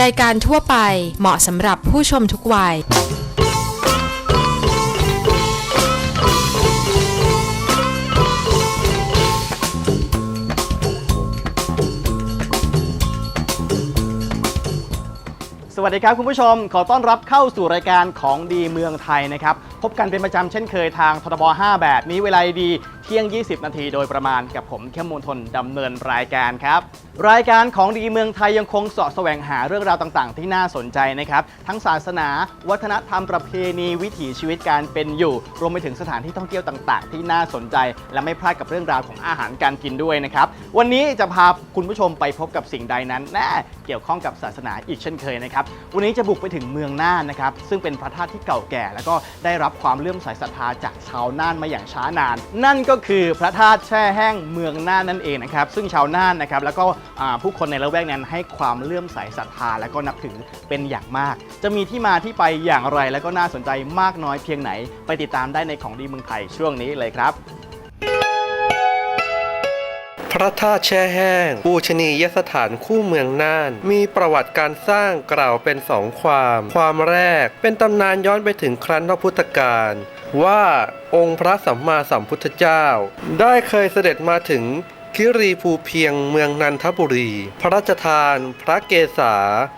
รายการทั่วไปเหมาะสำหรับผู้ชมทุกวัย สวัสดีครับคุณผู้ชม ขอต้อนรับเข้าสู่รายการของดีเมืองไทยนะครับ พบกันเป็นประจำเช่นเคยทางททบ 5 แบบนี้เวลาดีเที่ยง 20 นาทีโดยประมาณกับผมเข้มมนทนดำเนินรายการครับ รายการของดีเมืองไทยยังคงสาะแสวงหาเรื่องราวต่างๆ ที่น่าสนใจนะครับ ทั้งศาสนา วัฒนธรรมประเพณีวิถีชีวิตการเป็นอยู่ รวมไปถึงสถานที่ท่องเที่ยวต่างๆ ที่น่าสนใจ และไม่พลาดกับเรื่องราวของอาหารการกินด้วยนะครับวันนี้จะพาคุณผู้ชมไปพบกับสิ่งใดนั้นแน่เกี่ยวข้องกับศาสนาอีกเช่นเคยนะครับวันนี้จะบุกไปถึงเมืองน่านนะครับซึ่งเป็นพระธาตุที่เก่าแก่ แล้วก็ได้รับความเลื่อมใสศรัทธาจากชาวน่านมาอย่างช้านาน นั่นก็คือพระธาตุแช่แห้งเมืองน่านนั่นเองนะครับซึ่งชาวน่านนะครับแล้วก็ผู้คนในละแวกนั้นให้ความเลื่อมใสศรัทธาและก็นับถือเป็นอย่างมาก จะมีที่มาที่ไปอย่างไรและก็น่าสนใจมากน้อยเพียงไหน ไปติดตามได้ในของดีเมืองไทยช่วงนี้เลยครับ ระธาตุแช่แห้ง ปูชนียสถานคู่เมืองน่าน มีประวัติการสร้างกล่าวเป็นสองความ ความแรกเป็นตำนานย้อนไปถึงครั้นพระพุทธกาลว่าองค์พระสัมมาสัมพุทธเจ้า ได้เคยเสด็จมาถึง คิรีภูเพียงเมืองนันทบุรี พระราชทานพระเกศา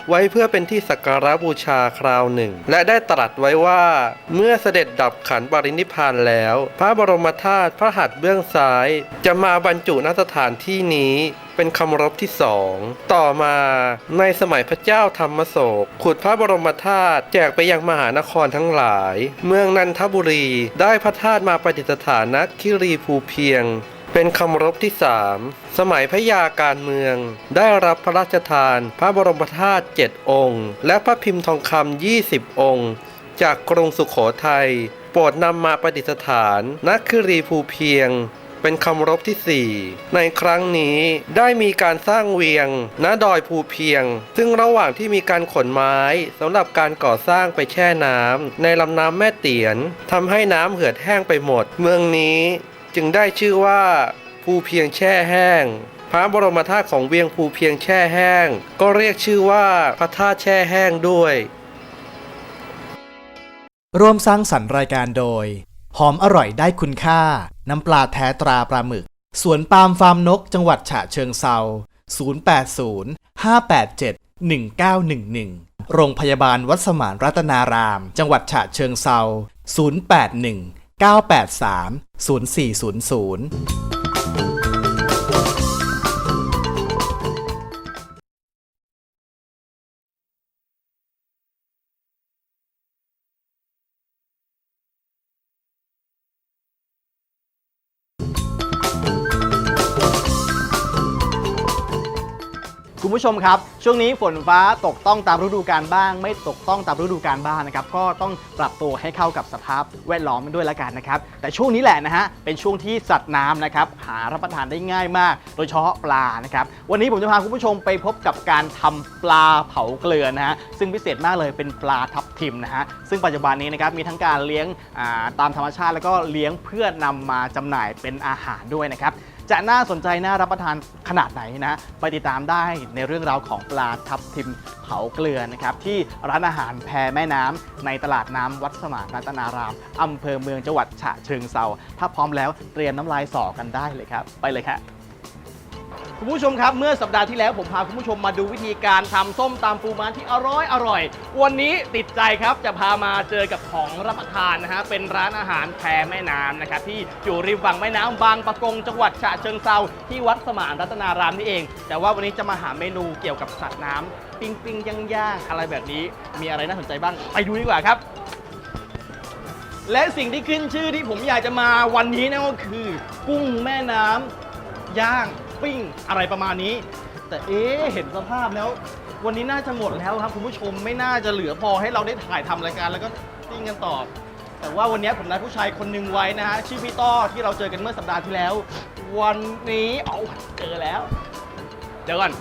ไว้เพื่อเป็นที่สักการะบูชาคราวหนึ่ง และได้ตรัสไว้ว่า เมื่อเสด็จดับขันปรินิพานแล้ว พระบรมธาตุพระหัตถ์เบื้องซ้าย จะมาบรรจุณสถานที่นี้เป็นคำรบที่สอง ต่อมาในสมัยพระเจ้าธรรมโศก ขุดพระบรมธาตุแจกไปยังมหานครทั้งหลาย เมืองนันทบุรีได้พระธาตุมาประดิษฐานณคิรีภูเพียง เป็นคำรบที่สามสมัยพระยาการเมือง ได้รับพระราชทาน พระบรมธาตุเจ็ดองค์ และพระพิมพ์ทองคำยี่สิบองค์ จากกรุงสุขโขทัยโปรดนำมาประดิษฐานณคิรีภูเพียงเป็นคำรบที่ 4 ในครั้งนี้ได้มีการสร้างเวียงณดอยภูเพียง ซึ่งระหว่างที่มีการขนไม้สำหรับการก่อสร้างไปแช่น้ำในลำน้ำแม่เตียนทำให้น้ำเหือดแห้งไปหมด เมืองนี้ จึงได้ชื่อว่าภูเพียงแช่แห้ง พระบรมธาตุของเวียงภูเพียงแช่แห้ง ก็เรียกชื่อว่าพระธาตุแช่แห้งด้วย ร่วมสร้างสรรค์รายการโดย หอมอร่อยได้คุณค่า น้ำปลาแท้ตราปลาหมึก สวนปาล์มฟาร์มนก จังหวัดฉะเชิงเซา080 587 1911 โรงพยาบาลวัดสมานรัตนาราม จังหวัดฉะเชิงเซา081 983 0400 ผู้ชมครับ ช่วงนี้ฝนฟ้าตกต้องตามฤดูกาลบ้าง ไม่ตกต้องตามฤดูกาลบ้างนะครับ ก็ต้องปรับตัวให้เข้ากับสภาพแวดล้อมด้วยละกันนะครับ แต่ช่วงนี้แหละนะฮะ เป็นช่วงที่สัตว์น้ำนะครับ หารับประทานได้ง่ายมาก โดยเฉพาะปลานะครับ วันนี้ผมจะพาคุณผู้ชมไปพบกับการทำปลาเผาเกลือนะฮะ ซึ่งพิเศษมากเลยเป็นปลาทับทิมนะฮะ ซึ่งปัจจุบันนี้นะครับมีทั้งการเลี้ยงาตามธรรมชาติ แล้วก็เลี้ยงเพื่อนำมาจำหน่ายเป็นอาหารด้วยนะครับ จะน่าสนใจน่ารับประทานขนาดไหนนะไปติดตามได้ในเรื่องราวของปลาทับทิมเผาเกลือนะครับที่ร้านอาหารแพแม่น้ำในตลาดน้ำวัดสมานรัตนารามอำเภอเมืองจังหวัดฉะเชิงเซาถ้าพร้อมแล้วเตรียมน้ำลายสอกันได้เลยครับ ไปเลยครับ คุณผู้ชมครับ เมื่อสัปดาห์ที่แล้วผมพาคุณผู้ชมมาดูวิธีการทำส้มตำปูม้าที่อร่อยอร่อย วันนี้ติดใจครับจะพามาเจอกับของรับประทานนะฮะเป็นร้านอาหารแพแม่น้ำนะครับที่อยู่ริมฝั่งแม่น้ำบางปะกงจังหวัดฉะเชิงเซาที่วัดสมานรัตนารามนี่เอง แต่ว่าวันนี้จะมาหาเมนูเกี่ยวกับสัตว์น้ำปิ้งปิ้งย่างย่างอะไรแบบนี้ มีอะไรน่าสนใจบ้างไปดูดีกว่าครับ และสิ่งที่ขึ้นชื่อที่ผมอยากจะมาวันนี้นั่นก็คือ กุ้งแม่น้ำย่าง ปิ้งอะไรประมาณนี้ แต่เอ๊ะเห็นสภาพแล้ว วันนี้น่าจะหมดแล้วครับคุณผู้ชมไม่น่าจะเหลือพอให้เราได้ถ่ายทำรายการแล้วก็ปิ้งกันต่อ แต่ว่าวันนี้ผมนัดผู้ชายคนหนึ่งไว้นะฮะชื่อพี่ต้อที่เราเจอกันเมื่อสัปดาห์ที่แล้ว วันนี้เอาเจอแล้วเดี๋ยวก่อน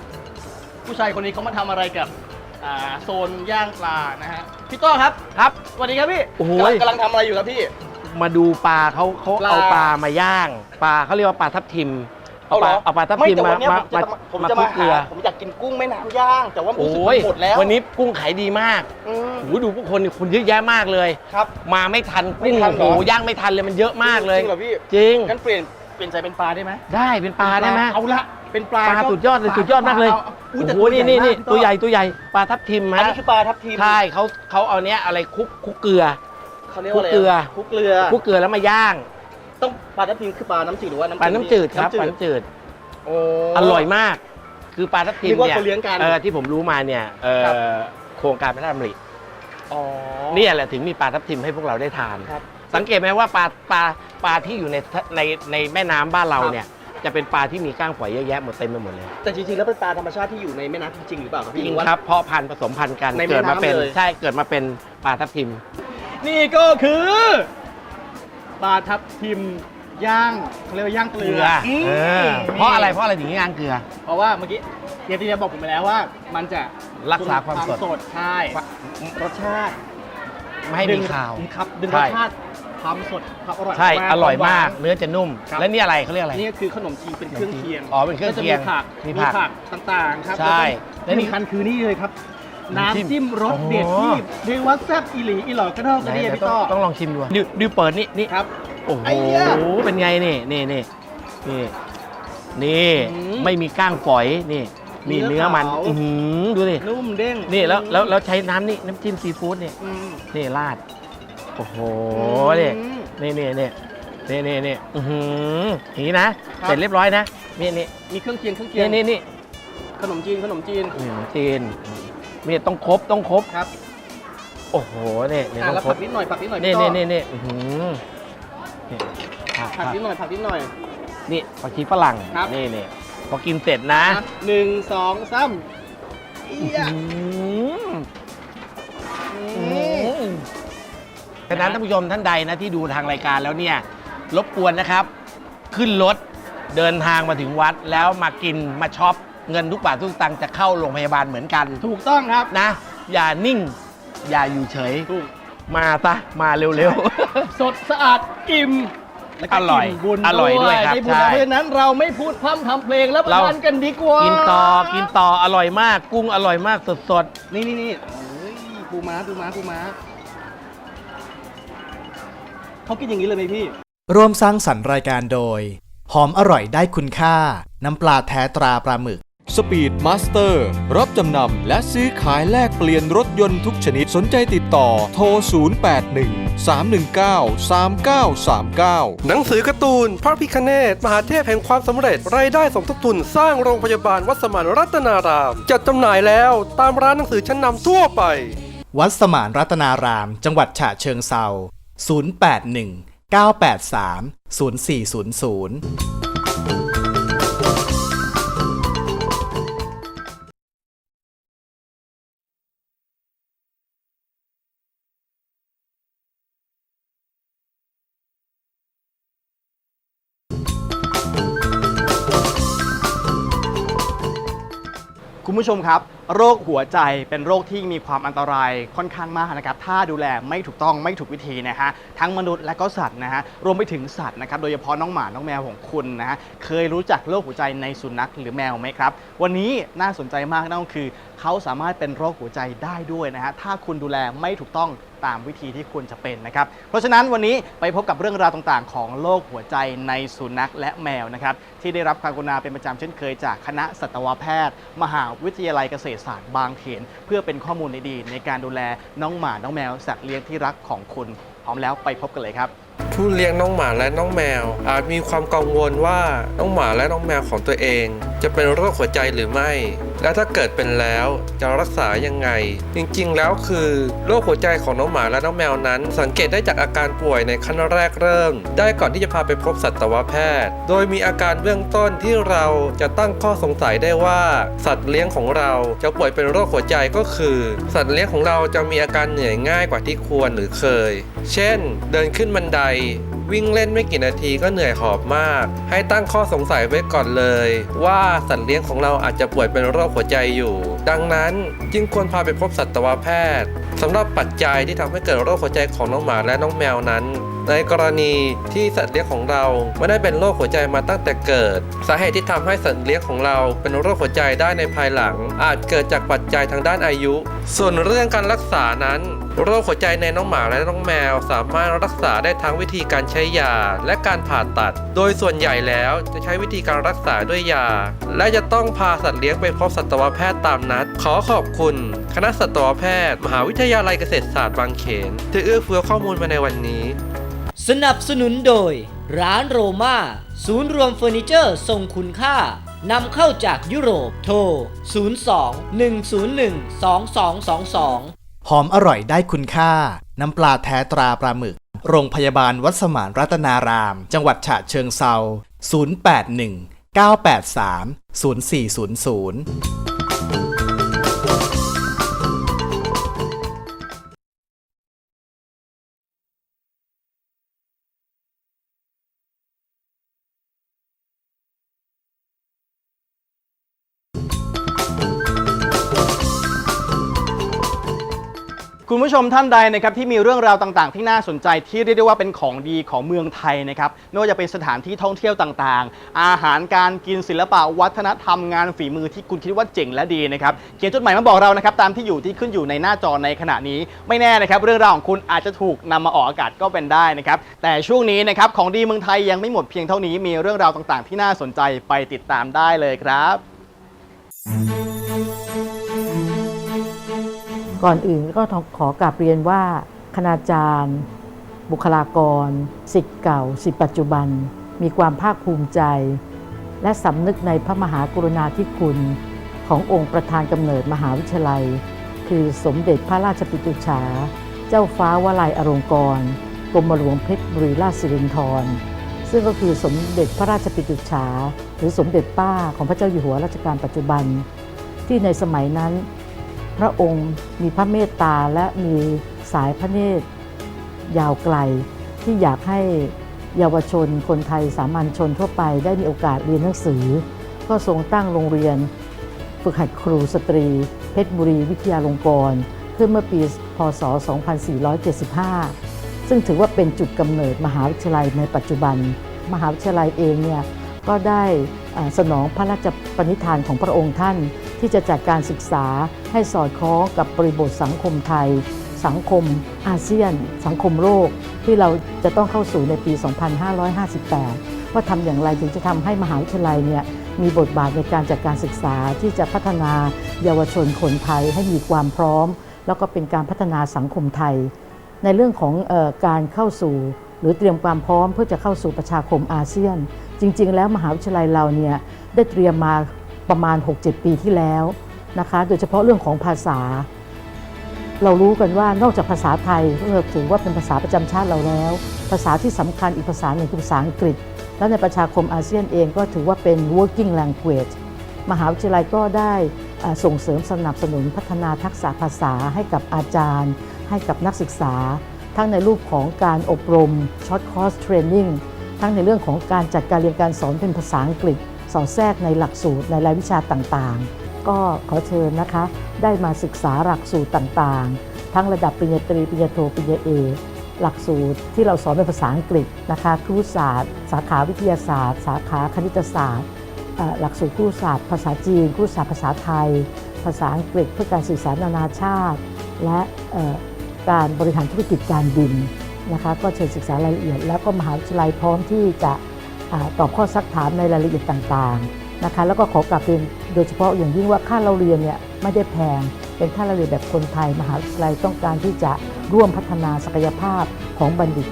ผู้ชายคนนี้เขามาทำอะไรกับอ่าโซนย่างปลานะฮะพี่ต้อครับครับสวัสดีครับพี่โอ้โห กำลังกำลังทำอะไรอยู่ครับพี่ มาดูปลาเขาเขาปลา เอาปลามาย่าง ปลาเขาเรียกว่าปลาทับทิม เเอาเหรอเอาปลาทับไม่ทิมแต่มาวันเนี้ยมาผมจะมาผมมาจะคลุมากเกลือหาผมอยากกินกุ้งแม่น้ำย่าง แต่ว่ารู้สึกโอ้ยมันหมดแล้ววันนี้กุ้งขายดีมากอืมโอ้โหดูพวกคนนี่คุณเยอะแยะมากเลย ครับ มาไม่ทันไม่กุ้งทันโอ้เหรอโหย่างไม่ทันเลยมันเยอะมากเลย จริงเหรอพี่จริงงั้นเปลี่ยนเปลี่ยนใจเป็นปลาได้ไหมได้เป็นปลาได้ไหมเอาละเป็นปลาปลาก็สุดยอดเลยปลสุดยอดมากเลยปลอุ๊โอ้แต่โหนี่นี่นี่มากตัวใหญ่ตัวใหญ่ปลาทับทิมอันฮะนี้คือปลาทับทิมใช่เขาเขาเอาเนี้ยอะไรคลุกคลุกเกลือ เขาเรียกว่าอะไรคลุกเกลือ คลุกเกลือ คลุกเกลือแล้วมาย่าง ต้องปลาทับทิมคือปลาน้ำจืดหรือว่าน้ำปลาน้ำจืดครับน้ำปลาน้ำจืดโอ้อร่อยมาก คือปลาทับทิมนึกว่าเนี่ยเขาเลี้ยงกัน เออที่ผมรู้มาเนี่ยเออครับ โครงการพระราชดำริอ๋อ เนี่ยแหละถึงมีปลาทับทิมให้พวกเราได้ทาน ครับสังเกตไหมว่าปลาปลาปลาที่อยู่ในในในแม่น้ำบ้านเราครับ เนี่ยจะเป็นปลาที่มีก้างฝอยเยอะแยะหมดเต็มไปหมดเลย แต่จริงๆแล้วเป็นปลาธรรมชาติที่อยู่ในแม่น้ำจริงๆหรือเปล่าครับจพี่ริงหอว่า ครับเพาะพันธุ์ผสมพันธุ์กันในแม่เกิดมาเป็นน้ำเลย ใช่เกิดมาเป็นปลาทับทิม นี่ก็คือ ปลาทับทิมย่างเขาเรียกว่าย่างเกเกลืลือออืมเออเพราะอะไรเพราะอะไรถึงย่างเกลือ เพราะว่าเมื่อกี้เฮียตีจะบอกผมไปแล้วว่า มันจะรักษาความสดสดใช่รสชาติไม่ให้ดึมีงข่าวครับดึงรใช่สชาติความสดความอร่อยใช่ควอร่อยมากควหวเนื้อจะนุ่ม ครับ และนี่อะไรเขาเรียกอะไรนนี่ก็คือขนมจีนเป็นเครื่องเคียงอ๋อเป็นเครื่องเคียงก็จะมีผักมีผักต่างๆครับใช่แล้วก็ที่ สำคัญคือนี่เลยครับ น้ำจิ้มน้ำจิ้มรสเด็ดโอ้ที่เรียกว่าแซ่บอีหลีอีหลอกกระเด้อกระเดียเดี๋ยวพี่ต้ต้อองต้องลองชิมดูดิวดิวเปิดนี่นี่ครับโอ้โหไอ้เหี้ยเป็นไงนี่นี่นี่นี่นี่อืมไม่มีก้างฝอยนี่นี่เนื้เนื้ออมันขาวอื้อหือดูดินุ่มเด้งนี่แล้วแล้วแล้วใช้น้ำนี่น้ำจิ้มซีฟู้ดนี่อืมนี่ราดโอ้โหอืนี่มนี่นี่นี่นี่นี่นี่อื้อหืออย่างนี้นะครับเสร็จเรียบร้อยนะนี่นี่มีเครื่องเคียงเครื่องเคียนี่งนี่นี่ขนมจีนขนมจีนขนมจีน นี่ต้องครบต้องครบครับโอ้โหนี่นี่อะต้อแล้วงครผับกนิดหน่อยผักนิดหน่อยนี่พี่นี่ต้อนี่นี่อื้อหือนี่ผักผักผักนิดหน่อยผักนิดหน่อย นี่ผักชีฝรั่งครับ นี่นี่พอกินเสร็จนะครับหนึ่งสองสามเอียอืมอืมฉะนั้นท่านผู้ชมท่านใดนะที่ดูทางรายการแล้วเนี่ยรบกวนนะครับ ขึ้นรถเดินทางมาถึงวัดแล้วมากินมาช็อป เงินทุกบาททุกสตังค์จะเข้าโรงพยาบาลเหมือนกันถูกต้องครับนะ อย่านิ่ง อย่าอยู่เฉย ถูกมาซะมาเร็ว สดสะอาดอิ่มแล้วก็อร่อยมบุญอร่อยด้วยครับได้บุญใช่เพราะฉะนั้นเราไม่พูดพร่ำทำเพลงแล้วไปเรา ทานกันดีกว่าๆกิกินต่อกินต่ออร่อยมาก กุ้งอร่อยมากสดนี่นี่นี่เอ้ยปูม้าปูม้าปูม้าเขากินอย่างนี้เลยไหมพี่ ร่วมสร้างสรรค์รายการโดย หอมอร่อยได้คุณค่า น้ำปลาแท้ตราปลาหมึก สปีดมาสเตอร์รับจำนำและซื้อขายแลกเปลี่ยนรถยนต์ทุกชนิดสนใจติดต่อโทร 081 319 3939 หนังสือการ์ตูน พระพิคเนตมหาเทพแห่งความสำเร็จ รายได้สมทบทุนสร้างโรงพยาบาลวัดสมานรัตนาราม จัดจำหน่ายแล้วตามร้านหนังสือชั้นนำทั่วไป วัดสมานรัตนาราม จังหวัดฉะเชิงเซา081 983 0400 คุณผู้ชมครับ โรคหัวใจเป็นโรคที่มีความอันตรายค่อนข้างมากนะครับถ้าดูแลไม่ถูกต้องไม่ถูกวิธีนะฮะทั้งมนุษย์และก็สัตว์นะฮะรวมไปถึงสัตว์นะครับโดยเฉพาะน้องหมาน้องแมวของคุณนะฮะเคยรู้จักโรคหัวใจในสุนัขหรือแมวไหมครับ วันนี้น่าสนใจมากนั่นก็คือ เขาสามารถเป็นโรคหัวใจได้ด้วยนะฮะถ้าคุณดูแลไม่ถูกต้องตามวิธีที่ควรจะเป็นนะครับ เพราะฉะนั้นวันนี้ไปพบกับเรื่องราวต่างๆ ของโรคหัวใจในสุนัขและแมวนะครับที่ได้รับความกรุณาเป็นประจำเช่นเคยจากคณะสัตวแพทย์ มหาวิทยาลัยเกษตรศาสตร์บางเขน เพื่อเป็นข้อมูลดีๆในการดูแลน้องหมาน้องแมวสัตว์เลี้ยงที่รักของคุณพร้อมแล้วไปพบกันเลยครับผู้เลี้ยงน้องหมาและน้องแมว อาจมีความกังวลว่าน้องหมาและน้องแมวของตัวเอง จะเป็นโรคหัวใจหรือไม่ และถ้าเกิดเป็นแล้วจะรักษายังไง จริงๆ แล้วคือโรคหัวใจของน้องหมาและน้องแมวนั้น สังเกตได้จากอาการป่วยในขั้นแรกเริ่ม ได้ก่อนที่จะพาไปพบสัตวแพทย์ โดยมีอาการเบื้องต้นที่เราจะตั้งข้อสงสัยได้ว่า สัตว์เลี้ยงของเราจะป่วยเป็นโรคหัวใจก็คือ สัตว์เลี้ยงของเราจะมีอาการเหนื่อยง่ายกว่าที่ควรหรือเคย เช่น เดินขึ้นบันไดวิ่งเล่นไม่กี่นาทีก็เหนื่อยหอบมาก ให้ตั้งข้อสงสัยไว้ก่อนเลย ว่าสัตว์เลี้ยงของเราอาจจะป่วยเป็นโรคหัวใจอยู่ ดังนั้นจึงควรพาไปพบสัตวแพทย์สำหรับปัจจัยที่ทำให้เกิดโรคหัวใจของน้องหมาและน้องแมวนั้น ในกรณีที่สัตว์เลี้ยงของเราไม่ได้เป็นโรคหัวใจมาตั้งแต่เกิด สาเหตุที่ทำให้สัตว์เลี้ยงของเราเป็นโรคหัวใจได้ในภายหลัง อาจเกิดจากปัจจัยทางด้านอายุ ส่วนเรื่องการรักษานั้น โรคหัวใจในน้องหมาและน้องแมว สามารถรักษาได้ทั้งวิธีการใช้ยาและการผ่าตัด โดยส่วนใหญ่แล้วจะใช้วิธีการรักษาด้วยยา และจะต้องพาสัตว์เลี้ยงไปพบสัตวแพทย์ตามนัด ขอขอบคุณ คณะสัตวแพทย์ มหาวิทยาลัยเกษตรศาสตร์บางเขนที่เอื้อเฟื้อข้อมูลมาในวันนี้ สนับสนุนโดย ร้านโรม่าศูนย์รวมเฟอร์นิเจอร์ทรงคุณค่านำเข้าจากยุโรปโทร 02 101 2222 หอมอร่อยได้คุณค่า น้ำปลาแท้ตราปลาหมึก โรงพยาบาลวัดสมานรัตนาราม จังหวัดฉะเชิงเซา 081 983 0400 คุณผู้ชมท่านใดนะครับที่มีเรื่องราวต่างๆ ที่น่าสนใจที่เรียกได้ว่าเป็นของดีของเมืองไทยนะครับไม่ว่าจะเป็นสถานที่ท่องเที่ยวต่างๆ อาหารการกินศิลปะวัฒนธรรมงานฝีมือที่คุณคิดว่าเจ๋งและดีนะครับเขียนจดหมายมาบอกเรานะครับตามที่อยู่ที่ขึ้นอยู่ในหน้าจอในขณะนี้ ไม่แน่นะครับเรื่องราวของคุณอาจจะถูกนำมาออกอากาศก็เป็นได้นะครับแต่ช่วงนี้นะครับของดีเมืองไทยยังไม่หมดเพียงเท่านี้มีเรื่องราวต่างๆ ที่น่าสนใจไปติดตามได้เลยครับ ก่อนอื่นก็ขอกราบเรียนว่า คณาจารย์ บุคลากรสิทธิ์เก่าสิทธิ์ปัจจุบัน มีความภาคภูมิใจ และสำนึกในพระมหากรุณาธิคุณ ขององค์ประธานกำเนิดมหาวิทยาลัย คือสมเด็จพระราชปิตุฉา เจ้าฟ้าวลัยอรงกรกรมหลวงเพชรบุรีราชสิรินธรซึ่งก็คือสมเด็จพระราชปิตุฉา หรือสมเด็จป้าของพระเจ้าอยู่หัวรัชกาลปัจจุบัน ที่ในสมัยนั้น พระองค์มีพระเมตตาและมีสายพระเนตรยาวไกล ที่อยากให้เยาวชนคนไทยสามัญชนทั่วไปได้มีโอกาสเรียนหนังสือ ก็ทรงตั้งโรงเรียนฝึกหัดครูสตรี เพชรบุรีวิทยาลงกรณ์ขึ้นเมื่อปี พศ 2475 ซึ่งถือว่าเป็นจุดกำเนิดมหาวิทยาลัยในปัจจุบัน มหาวิทยาลัยเองเนี่ยก็ได้สนองพระราชปณิธานของพระองค์ท่าน ที่จะจัดการศึกษาให้สอดคล้องกับบริบทสังคมไทย สังคมอาเซียน สังคมโลก ที่เราจะต้องเข้าสู่ในปี 2558 ว่าทำอย่างไรถึงจะทำให้มหาวิทยาลัยเนี่ยมีบทบาทในการจัดการศึกษาที่จะพัฒนาเยาวชนคนไทยให้มีความพร้อม แล้วก็เป็นการพัฒนาสังคมไทย ในเรื่องของออการเข้าสู่หรือเตรียมความพร้อมเพื่อจะเข้าสู่ประชาคมอาเซียน จริง ๆ แล้วมหาวิทยาลัยเราเนี่ยได้เตรียมมา ประมาณ 6-7 ปีที่แล้วนะคะโดยเฉพาะเรื่องของภาษา เรารู้กันว่านอกจากภาษาไทยเราถือว่าเป็นภาษาประจำชาติเราแล้ว ภาษาที่สำคัญอีกภาษาหนึ่งคือภาษาอังกฤษ แล้วในประชาคมอาเซียนเองก็ถือว่าเป็น working language มหาวิทยาลัยก็ได้ส่งเสริมสนับสนุนพัฒนาทักษะภาษาให้กับอาจารย์ ให้กับนักศึกษา ทั้งในรูปของการอบรม short course training ทั้งในเรื่องของการจัดการเรียนการสอนเป็นภาษาอังกฤษ สอดแทรกในหลักสูตรในรายวิชาต่างๆ ก็ขอเชิญนะคะ ได้มาศึกษาหลักสูตรต่างๆ ทั้งระดับปริญญาตรีปริญญาโทปริญญาเอกหลักสูตรที่เราสอนเป็นภาษาอังกฤษนะคะครุศาสตร์ สาขาวิทยาศาสตร์ สาขาคณิตศาสตร์ หลักสูตรครุศาสตร์ ภาษาจีนครุศาสตร์ภาษาไทย ภาษาอังกฤษเพื่อการสื่อสารนานาชาติ และการบริหารธุรกิจการบินนะคะก็เชิญศึกษารายละเอียด แล้วก็มหาวิทยาลัยพร้อมที่จะ ตอบข้อซักถามในรายละเอียดต่างๆนะคะแล้วก็ขอกลับเรียนโดยเฉพาะอย่างยิ่งว่าค่าเราเรียนเนี่ยไม่ได้แพง เป็นค่าเราเรียนแบบคนไทย มหาวิทยาลัยต้องการที่จะร่วมพัฒนาศักยภาพของบัณฑิต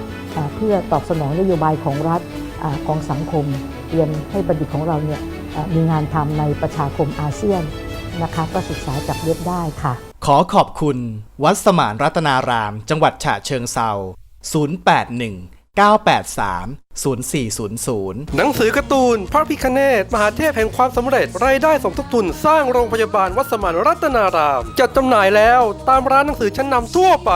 เพื่อตอบสนองนโยบายของรัฐอของสังคมเตรียมให้บัณฑิตของเราเนี่ยมีงานทำในประชาคมอาเซียนนะคะก็ศึกษาจากเว็บได้ค่ะ ขอขอบคุณ วัดสมานรัตนาราม จังหวัดฉะเชิงเซา081 983 0400 หนังสือการ์ตูน พระพิคเนตมหาเทพแห่งความสำเร็จ รายได้สมทบทุนสร้างโรงพยาบาลวัดสมานรัตนาราม จัดจำหน่ายแล้วตามร้านหนังสือชั้นนำทั่วไป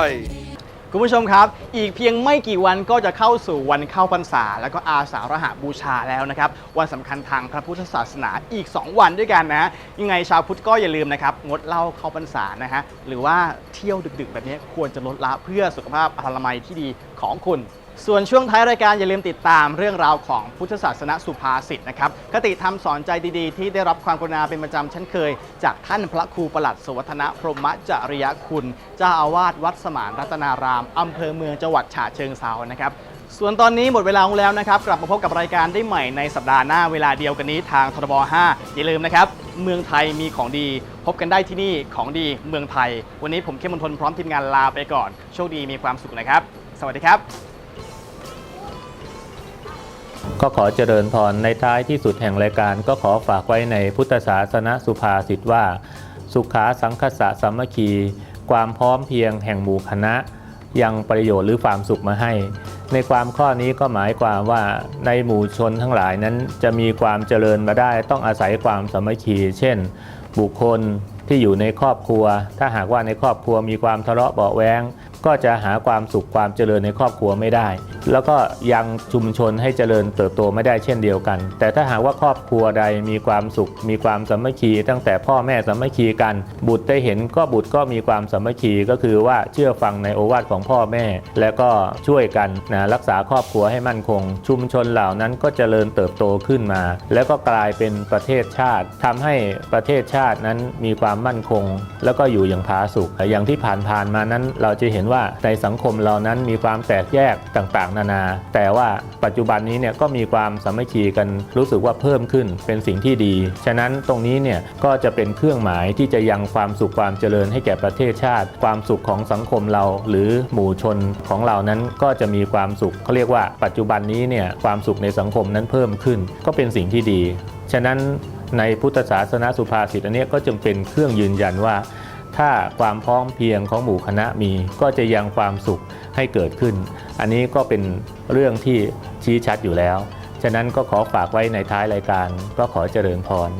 คุณผู้ชมครับ อีกเพียงไม่กี่วันก็จะเข้าสู่วันเข้าพรรษา แล้วก็อาสาฬหบูชาแล้วนะครับ วันสำคัญทางพระพุทธศาสนาอีก 2 วันด้วยกันนะฮะยังไงชาวพุทธก็อย่าลืมนะครับ งดเหล้าเข้าพรรษานะฮะ หรือว่าเที่ยวดึกๆ แบบนี้ควรจะลดละเพื่อสุขภาพอนามัยที่ดีของคุณ ส่วนช่วงท้ายรายการอย่าลืมติดตามเรื่องราวของพุทธศาสนสุภาษิตนะครับคติธรรมสอนใจดีๆ ที่ได้รับความกรุณาเป็นประจำเช่นเคย จากท่านพระครูประหลัดสวัฒนะพรหมจริยคุณเจ้าอาวาสวัดสมานรัตนารามอำเภอเมืองจังหวัดฉะเชิงเซานะครับส่วนตอนนี้หมดเวลาลงแล้วนะครับ กลับมาพบกับรายการได้ใหม่ในสัปดาห์หน้าเวลาเดียวกันนี้ทางทรบ5 อย่าลืมนะครับ เมืองไทยมีของดี พบกันได้ที่นี่ของดีเมืองไทย วันนี้ผมเข้มมนทนพร้อมทีมงานลาไปก่อน โชคดีมีความสุขนะครับ สวัสดีครับ ก็ขอเจริญพรในท้ายที่สุดแห่งรายการ ก็ขอฝากไว้ในพุทธศาสนสุภาษิตว่า สุขาสังคสะสามัคคี ความพร้อมเพียงแห่งหมู่คณะ ยังประโยชน์หรือความสุขมาให้ ในความข้อนี้ก็หมายความว่าในหมู่ชนทั้งหลายนั้นจะมีความเจริญมาได้ต้องอาศัยความสามัคคี เช่น บุคคลที่อยู่ในครอบครัว ถ้าหากว่าในครอบครัวมีความทะเลาะเบาแว้ง ก็จะหาความสุขความเจริญในครอบครัวไม่ได้ แล้วก็ยังชุมชนให้เจริญเติบโตไม่ได้เช่นเดียวกัน แต่ถ้าหากว่าครอบครัวใดมีความสุข มีความสามัคคี ตั้งแต่พ่อแม่สามัคคีกัน บุตรได้เห็นก็บุตรก็มีความสามัคคีก็คือว่าเชื่อฟังในโอวาทของพ่อแม่ และก็ช่วยกันนะรักษาครอบครัวให้มั่นคง ชุมชนเหล่านั้นก็เจริญเติบโตขึ้นมา แล้วก็กลายเป็นประเทศชาติทำให้ประเทศชาตินั้นมีความมั่นคง แล้วก็อยู่อย่างผาสุกอย่างที่ผ่านๆมานั้นเราจะเห็นว่าในสังคมเรานั้นมีความแตกแยกต่างๆ นานา แต่ว่าปัจจุบันนี้เนี่ยก็มีความสามัคคีกันรู้สึกว่าเพิ่มขึ้นเป็นสิ่งที่ดี ฉะนั้นตรงนี้เนี่ยก็จะเป็นเครื่องหมายที่จะยังความสุขความเจริญให้แก่ประเทศชาติ ความสุขของสังคมเรา หรือหมู่ชนของเรานั้นก็จะมีความสุขเขาเรียกว่าปัจจุบันนี้เนี่ยความสุขในสังคมนั้นเพิ่มขึ้น ก็เป็นสิ่งที่ดี ฉะนั้นในพุทธศาสนาสุภาษิตอันเนี้ยก็จึงเป็นเครื่องยืนยันว่า ถ้าความพร้อมเพียงของหมู่คณะมีก็จะยังความสุขให้เกิดขึ้น อันนี้ก็เป็นเรื่องที่ชี้ชัดอยู่แล้ว ฉะนั้นก็ขอฝากไว้ในท้ายรายการก็ขอเจริญพร